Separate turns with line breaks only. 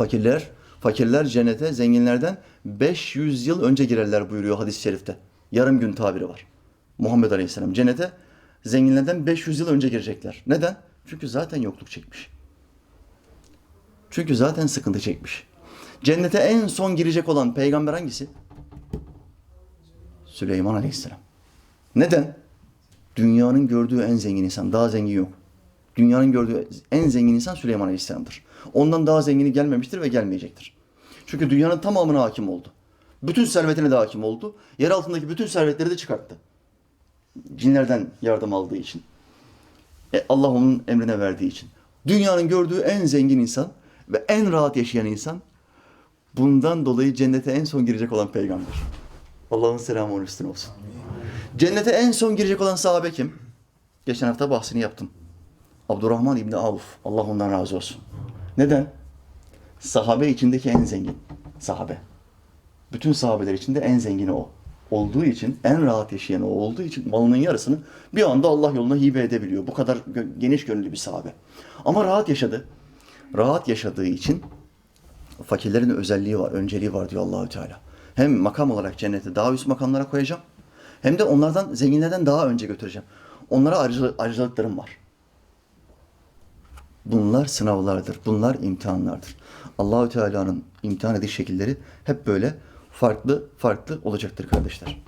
Fakirler, fakirler cennete zenginlerden 500 yıl önce girerler buyuruyor hadis-i şerifte. Yarım gün tabiri var. Muhammed Aleyhisselam cennete zenginlerden 500 yıl önce girecekler. Neden? Çünkü zaten yokluk çekmiş. Çünkü zaten sıkıntı çekmiş. Cennete en son girecek olan peygamber hangisi? Süleyman Aleyhisselam. Neden? Dünyanın gördüğü en zengin insan. Daha zengin yok. Dünyanın gördüğü en zengin insan Süleyman Aleyhisselam'dır. Ondan daha zengini gelmemiştir ve gelmeyecektir. Çünkü dünyanın tamamına hakim oldu. Bütün servetine de hakim oldu. Yer altındaki bütün servetleri de çıkarttı. Cinlerden yardım aldığı için. E, Allah onun emrine verdiği için. Dünyanın gördüğü en zengin insan ve en rahat yaşayan insan bundan dolayı cennete en son girecek olan peygamber. Allah'ın selamı onun üstüne olsun. Cennete en son girecek olan sahabe kim? Geçen hafta bahsini yaptım. Abdurrahman İbni Avf. Allah ondan razı olsun. Neden? Sahabe içindeki en zengin. Sahabe. Bütün sahabeler içinde en zengini o. Olduğu için, en rahat yaşayan o olduğu için malının yarısını bir anda Allah yoluna hibe edebiliyor. Bu kadar geniş gönüllü bir sahabe. Ama rahat yaşadı. Rahat yaşadığı için fakirlerin özelliği var, önceliği var diyor Allahü Teala. Hem makam olarak cennete daha üst makamlara koyacağım. Hem de onlardan, zenginlerden daha önce götüreceğim. Onlara ayrıca- ayrıcalıklarım var. Bunlar sınavlardır. Bunlar imtihanlardır. Allahü Teala'nın imtihan ediş şekilleri hep böyle farklı farklı olacaktır kardeşler.